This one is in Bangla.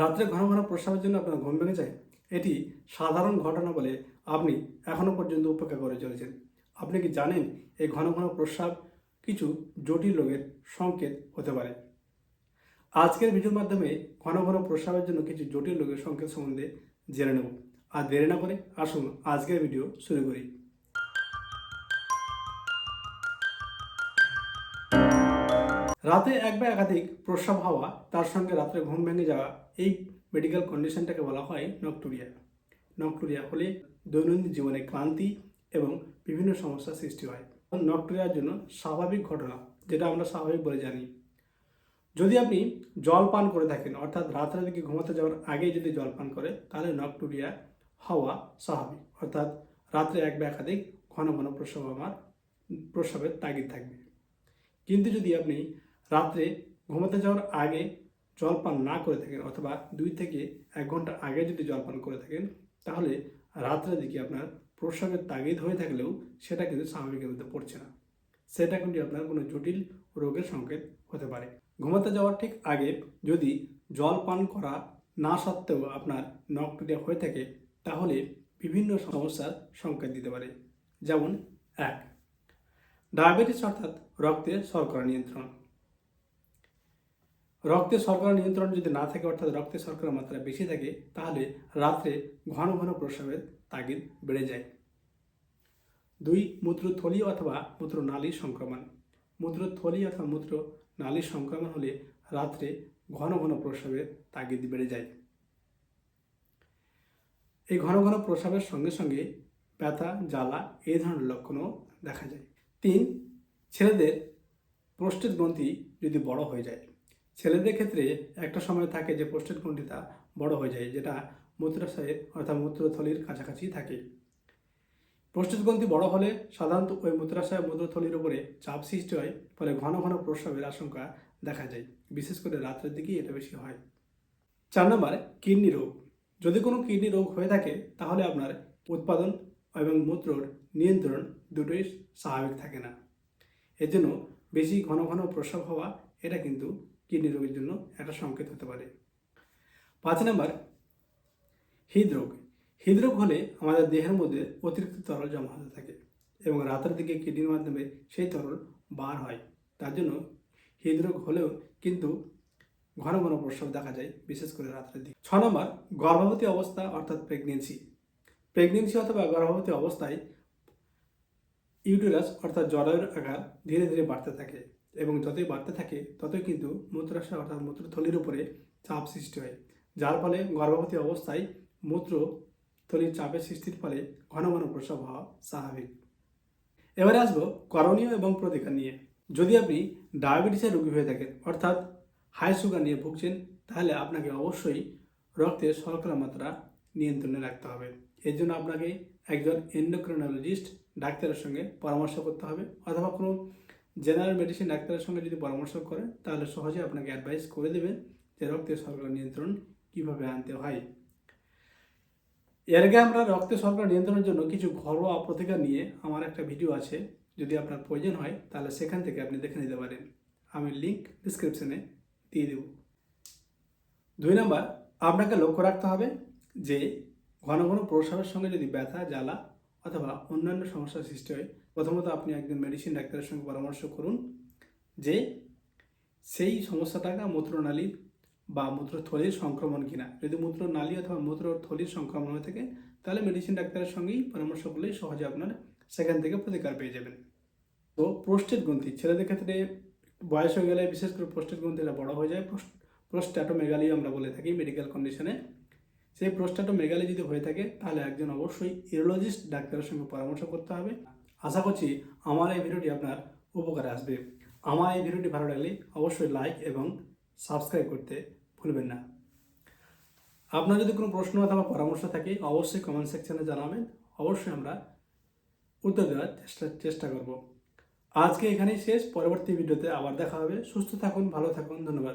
রাত্রে ঘন ঘন প্রস্রাবের জন্য আপনার ঘুম ভেঙে যায়, এটি সাধারণ ঘটনা বলে আপনি এখনও পর্যন্ত উপেক্ষা করে চলেছেন। আপনি কি জানেন এই ঘন ঘন প্রস্রাব কিছু জটিল রোগের সংকেত হতে পারে? আজকের ভিডিওর মাধ্যমে ঘন ঘন প্রস্রাবের জন্য কিছু জটিল রোগের সংকেত সম্বন্ধে জেনে নেব। আর দেরি না করে আসুন আজকের ভিডিও শুরু করি। রাতে এক বা একাধিক প্রস্রাব হওয়া, তার সঙ্গে রাত্রে ঘুম ভেঙে যাওয়া এই মেডিকেল কন্ডিশনটাকে বলা হয় নকটুরিয়া নকটুরিয়া হলে দৈনন্দিন জীবনে ক্লান্তি এবং বিভিন্ন সমস্যার সৃষ্টি হয়। নকটুরিয়ার জন্য স্বাভাবিক ঘটনা, যেটা আমরা স্বাভাবিক বলে জানি। যদি আপনি জল পান করে থাকেন, অর্থাৎ রাতের দিকে ঘুমাতে যাওয়ার আগেই যদি জল পান করে, তাহলে নকটুরিয়া হওয়া স্বাভাবিক। অর্থাৎ রাত্রে এক বা একাধিক ঘন ঘন প্রস্রাব আমার, প্রসবের তাগিদ থাকবে। কিন্তু যদি আপনি রাত্রে ঘুমাতে যাওয়ার আগে জল পান না করে থাকেন অথবা দুই থেকে এক ঘণ্টা আগে যদি জল পান করে থাকেন, তাহলে রাত্রের দিকে আপনার প্রস্রাবের তাগিদ হয়ে থাকলেও সেটা কিন্তু স্বাভাবিকের মধ্যে পড়ছে না। সেটা কিন্তু আপনার কোনো জটিল রোগের সংকেত হতে পারে। ঘুমাতে যাওয়ার ঠিক আগে যদি জল পান করা না সত্ত্বেও আপনার নকটেরিয়া হয়ে থাকে, তাহলে বিভিন্ন সমস্যার সংকেত দিতে পারে। যেমন, এক, ডায়াবেটিস অর্থাৎ রক্তের শর্করা নিয়ন্ত্রণ। রক্তের শর্করা নিয়ন্ত্রণ যদি না থাকে, অর্থাৎ রক্তের শর্করার মাত্রা বেশি থাকে, তাহলে রাত্রে ঘন ঘন প্রস্রাবের তাগিদ বেড়ে যায়। দুই মূত্রথলি অথবা মূত্রনালীর সংক্রমণ। মূত্রথলি অথবা মূত্র নালীর সংক্রমণ হলে রাত্রে ঘন ঘন প্রস্রাবের তাগিদ বেড়ে যায়। এই ঘন ঘন প্রস্রাবের সঙ্গে সঙ্গে ব্যথা, জ্বালা এই ধরনের লক্ষণও দেখা যায়। তিন, ছেলেদের প্রস্টেট গ্রন্থি যদি বড় হয়ে যায় ছেলেদের ক্ষেত্রে একটা সময় থাকে যে প্রস্টেট গ্রন্থিটা বড় হয়ে যায়, যেটা মূত্রাশয়ের অর্থাৎ মূত্রথলির কাছাকাছি থাকে। প্রস্টেট গ্রন্থি বড় হলে সাধারণত ওই মূত্রাশয় মূত্রথলির উপরে চাপ সৃষ্টি হয়, ফলে ঘন ঘন প্রস্রাবের আশঙ্কা দেখা যায়। বিশেষ করে রাত্রের দিকেই এটা বেশি হয়। চার নম্বর, কিডনি রোগ। যদি কোনো কিডনি রোগ হয়ে থাকে, তাহলে আপনার উৎপাদন এবং মূত্রর নিয়ন্ত্রণ দুটোই স্বাভাবিক থাকে না। এর জন্য বেশি ঘন ঘন প্রস্রাব হওয়া, এটা কিন্তু কিডনি রোগের জন্য একটা সংকেত হতে পারে। পাঁচ নম্বর, হৃদরোগ। হৃদরোগ হলে আমাদের দেহের মধ্যে অতিরিক্ত তরল জমা হতে থাকে এবং রাতের দিকে কিডনির মাধ্যমে সেই তরল বার হয়। তার জন্য হৃদরোগ হলেও কিন্তু ঘন ঘন প্রস্রাব দেখা যায়, বিশেষ করে রাত্রের দিকে। ছ নম্বর, গর্ভবতী অবস্থা অর্থাৎ প্রেগনেন্সি প্রেগনেন্সি অথবা গর্ভবতী অবস্থায় ইউটেরাস অর্থাৎ জরায়ুর আকার ধীরে ধীরে বাড়তে থাকে। এবং যতই বাড়তে থাকে, ততই কিন্তু মূত্রাশয় অর্থাৎ মূত্রথলির উপরে চাপ সৃষ্টি হয়, যার ফলে গর্ভবতী অবস্থায় মূত্র থলির চাপের সৃষ্টির ফলে ঘন ঘন প্রস্রাব হওয়া স্বাভাবিক। এবারে আসব করণীয় এবং প্রতিকার নিয়ে। যদি আপনি ডায়াবেটিসের রোগী হয়ে থাকেন, অর্থাৎ হাই সুগার নিয়ে ভুগছেন, তাহলে আপনাকে অবশ্যই রক্তের শর্করা মাত্রা নিয়ন্ত্রণে রাখতে হবে। এর জন্য আপনাকে একজন এন্ডোক্রিনোলজিস্ট ডাক্তারের সঙ্গে পরামর্শ করতে হবে, অথবা কোনো জেনারেল মেডিসিন ডাক্তারের সঙ্গে যদি পরামর্শ করেন তাহলে সহজে আপনাকে অ্যাডভাইস করে দেবে যে রক্তের শর্করা নিয়ন্ত্রণ কীভাবে আনতে হয়। এর আগে আমরা রক্তের শর্করা নিয়ন্ত্রণের জন্য কিছু ঘরোয়া প্রতিকার নিয়ে আমার একটা ভিডিও আছে, যদি আপনার প্রয়োজন হয়, তাহলে সেখান থেকে আপনি দেখে নিতে পারেন। আমি লিঙ্ক ডিসক্রিপশনে দিয়ে দেব। দুই নম্বর, আপনাকে লক্ষ্য রাখতে হবে যে ঘন ঘন প্রস্রাবের সঙ্গে যদি ব্যথা, জ্বালা অথবা অন্যান্য সমস্যার সৃষ্টি হয় প্রথমত আপনি একজন মেডিসিন ডাক্তারের সঙ্গে পরামর্শ করুন যে সেই সমস্যাটাকে মূত্রনালীর বা মূত্রথলির সংক্রমণ কিনা। যদি মূত্রনালী অথবা মূত্রথলির সংক্রমণ হয়ে থাকে, তাহলে মেডিসিন ডাক্তারের সঙ্গেই পরামর্শ করলেই সহজে আপনার সেখান থেকে প্রতিকার পেয়ে যাবেন। তো প্রোস্টেট গ্রন্থি, ছেলেদের ক্ষেত্রে বয়স হয়ে গেলে বিশেষ করে প্রোস্টেট গ্রন্থিটা বড় হয়ে যায়। প্রোস্ট্যাটোমেগালি আমরা বলে থাকি মেডিকেল কন্ডিশনে সেই প্রোস্ট্যাটোমেগালি যদি হয়ে থাকে, তাহলে একজন অবশ্যই ইউরোলজিস্ট ডাক্তারের সঙ্গে পরামর্শ করতে হবে। আশা করছি আমার এই ভিডিওটি আপনার উপকারে আসবে। আমার এই ভিডিওটি ভালো লাগলে অবশ্যই লাইক এবং সাবস্ক্রাইব করতে ভুলবেন না। আপনার যদি কোনো প্রশ্ন অথবা পরামর্শ থাকে, অবশ্যই কমেন্ট সেকশানে জানাবেন। অবশ্যই আমরা উত্তর দেওয়ার চেষ্টা চেষ্টা করব। আজকে এখানেই শেষ। পরবর্তী ভিডিওতে আবার দেখা হবে। সুস্থ থাকুন, ভালো থাকুন। ধন্যবাদ।